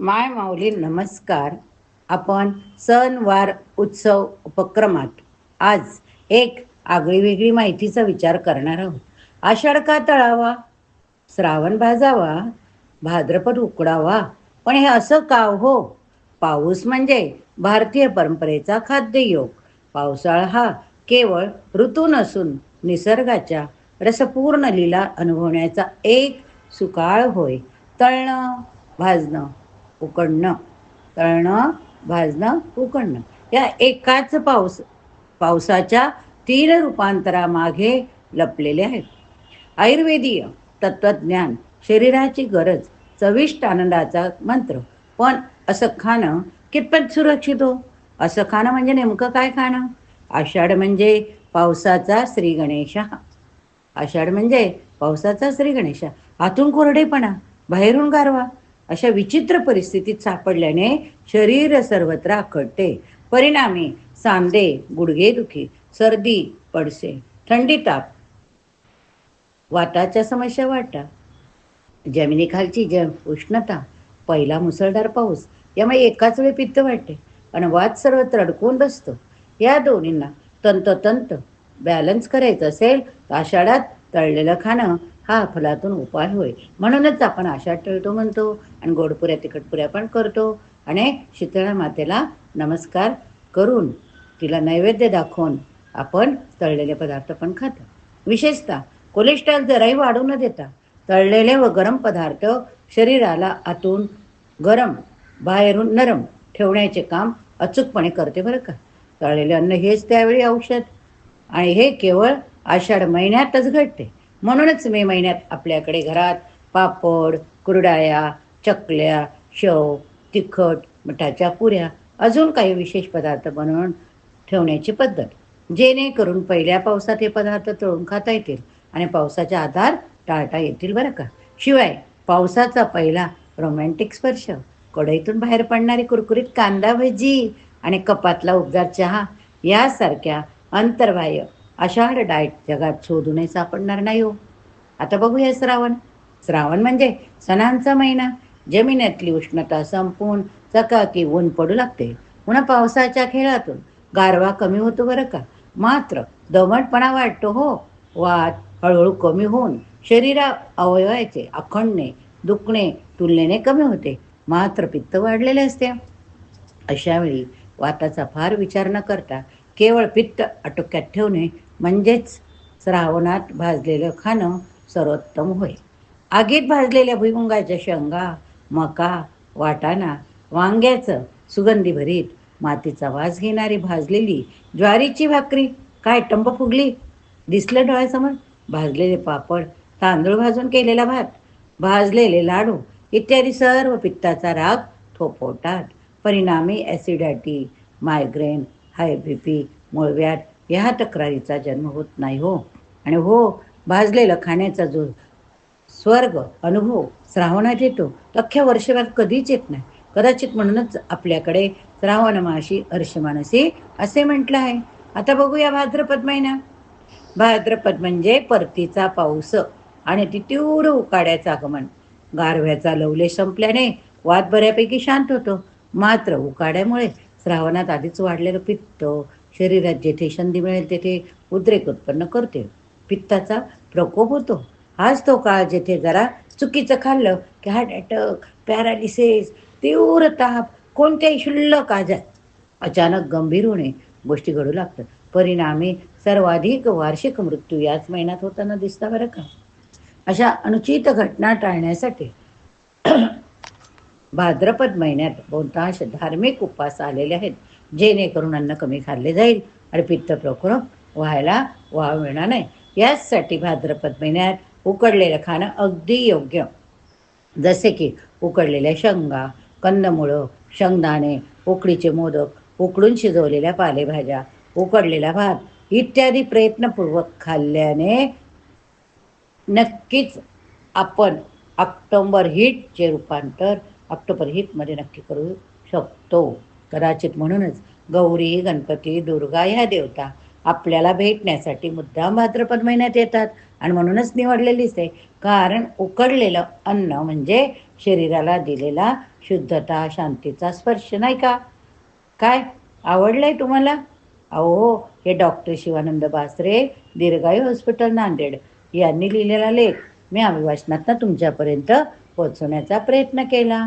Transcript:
माय माऊली नमस्कार. आपण सणवार उत्सव उपक्रमात आज एक आगळी वेगळी माहितीचा विचार करणार आहोत. आषाढ का तळावा श्रावण भाजावा भाद्रपद उकडावा. पण हे असं का हो? पाऊस म्हणजे भारतीय परंपरेचा खाद्ययोग. पावसाळा हा केवळ ऋतू नसून निसर्गाच्या रसपूर्ण लीला अनुभवण्याचा एक सुकाळ होय. तळणं भाजणं उकडणं तळणं भाजणं उकडणं. या एकाच पाऊस पावसाच्या तीन रूपांतरामागे लपलेले आहेत. आयुर्वेदीय तत्त्वज्ञान शरीराची गरज चविष्ट आनंदाचा मंत्र. पण असं खाणं कितपत सुरक्षित हो? असं खाणं म्हणजे नेमकं काय खाणं? आषाढ म्हणजे पावसाचा श्री गणेशा. आषाढ म्हणजे पावसाचा श्री गणेशा. आतून कोरडेपणा बाहेरून गारवा. अशा विचित्र परिस्थितीत सापडल्याने शरीर सर्वत्र आखडते परिणामी सांधे गुडघेदुखी सर्दी पडसे थंडी ताप. वाताच्या समस्या वाटा. जमिनीखालची ज उष्णता पहिला मुसळधार पाऊस यामुळे एकाच वेळी पित्त वाटते आणि वाद सर्वत्र अडकून बसतो. या दोन्हींना तंततंत बॅलन्स करायचं असेल तर आषाढात तळलेलं खाणं हा फलातून उपाय होय. म्हणूनच आपण आषाढ टळतो म्हणतो आणि गोडपुऱ्या तिखटपुऱ्या पण करतो. आणि शीतळा मातेला नमस्कार करून तिला नैवेद्य दाखवून आपण तळलेले पदार्थ पण खातो. विशेषतः कोलेस्ट्रॉल जराही वाढू न देता तळलेले व गरम पदार्थ शरीराला आतून गरम बाहेरून नरम ठेवण्याचे काम अचूकपणे करते बरं का. तळलेले अन्न हेच त्यावेळी औषध. आणि हे केवळ आषाढ महिन्यातच घडते. म्हणूनच मे महिन्यात आपल्याकडे घरात पापड कुरडाया चकल्या शेव तिखट मिठाच्या पुऱ्या अजून काही विशेष पदार्थ बनवून ठेवण्याची पद्धत. जेणेकरून पहिल्या पावसात हे पदार्थ तळून खाता येतील आणि पावसाच्या आधार टाळता येतील बरं का. शिवाय पावसाचा पहिला रोमॅन्टिक स्पर्श कढईतून बाहेर पडणारी कुरकुरीत कांदा भजी आणि कपातला उबदार चहा यासारख्या अंतर्बाह्य आषाढ डाएट जगात शोधूनही सापडणार नाही हो. आता बघूया श्रावण. श्रावण म्हणजे सणांचा महिना. जमिनीतली उष्णता संपून चकाकी ऊन पडू लागते. पुन्हा पावसाच्या खेळातून गारवा कमी होतो बरं का? मात्र दमटपणा वाटतो हो. वाद हळूहळू कमी होऊन शरीरा अवयवाचे अखंडणे दुखणे तुलनेने कमी होते. मात्र पित्त वाढलेले असते. अशावेळी वाताचा फार विचार न करता केवळ पित्त आटोक्यात ठेवणे म्हणजेच श्रावणात भाजलेलं खाणं सर्वोत्तम होय. आगीत भाजलेल्या भुईमुंगाच्या शेंगा मका वाटाणा वांग्याचं सुगंधी भरीत मातीचा वास घेणारी भाजलेली ज्वारीची भाकरी. काय टंब फुगली? दिसलं डोळ्यासमोर? भाजलेले पापड तांदूळ भाजून केलेला भात भाजलेले लाडू इत्यादी सर्व पित्ताचा राग थोपवतात. परिणामी ॲसिडॅटी मायग्रेन हाय बी पी मूळव्याध ह्या तक्रारीचा जन्म होत नाही हो. आणि हो भाजलेलं खाण्याचा जो स्वर्ग अनुभव श्रावणात येतो अख्ख्या वर्षभरात कधीच येत नाही. कदाचित म्हणूनच आपल्याकडे श्रावण माशी हर्षमानसी असे म्हटलं आहे. आता बघूया भाद्रपद महिना. भाद्रपद म्हणजे परतीचा पाऊस आणि ती तीव्र उकाड्याचं आगमन. गारव्याचा लवले संपल्याने वाद बऱ्यापैकी शांत होतो. मात्र उकाड्यामुळे श्रावणात आधीच वाढलेलं पित्त शरीरात जेथे संधी मिळेल तेथे उद्रेक उत्पन्न करते. पित्ताचा प्रकोप होतो. हाच तो काळ जेथे जरा चुकीचं खाल्लं की हार्ट अटॅक पॅरालिसिस तीव्र ताप कोणत्याही क्षुल्लक आजार अचानक गंभीर होणे गोष्टी घडू लागतात. परिणामी सर्वाधिक वार्षिक मृत्यू याच महिन्यात होताना दिसता बरं का? अशा अनुचित घटना टाळण्यासाठी भाद्रपद महिन्यात बहुतांश धार्मिक उपवास आलेले आहेत. जेणेकरून अन्न कमी खाल्ले जाईल आणि पित्त व्हायला वाव मिळणार नाही. याचसाठी भाद्रपद महिन्यात उकडलेलं खाणं अगदी योग्य. जसे की उकडलेल्या शेंगा कंदमुळं शेंगदाणे उकडीचे मोदक उकडून शिजवलेल्या पालेभाज्या उकडलेला भात इत्यादी प्रयत्नपूर्वक खाल्ल्याने नक्कीच आपण ऑक्टोंबर हिटचे रूपांतर ऑक्टोबर हिटमध्ये नक्की करू शकतो. कदाचित म्हणूनच गौरी गणपती दुर्गा ह्या देवता आपल्याला भेटण्यासाठी मुद्दाम भाद्रपद महिन्यात येतात. आणि म्हणूनच निवडलेलीच आहे. कारण उकडलेलं अन्न म्हणजे शरीराला दिलेला शुद्धता शांतीचा स्पर्श नाही का? काय? आवडलंय तुम्हाला? अहो हे डॉक्टर शिवानंद बासरे दीर्घायू हॉस्पिटल नांदेड यांनी लिहिलेला लेख. मी अभिवाचनातनं तुमच्यापर्यंत पोहोचवण्याचा प्रयत्न केला.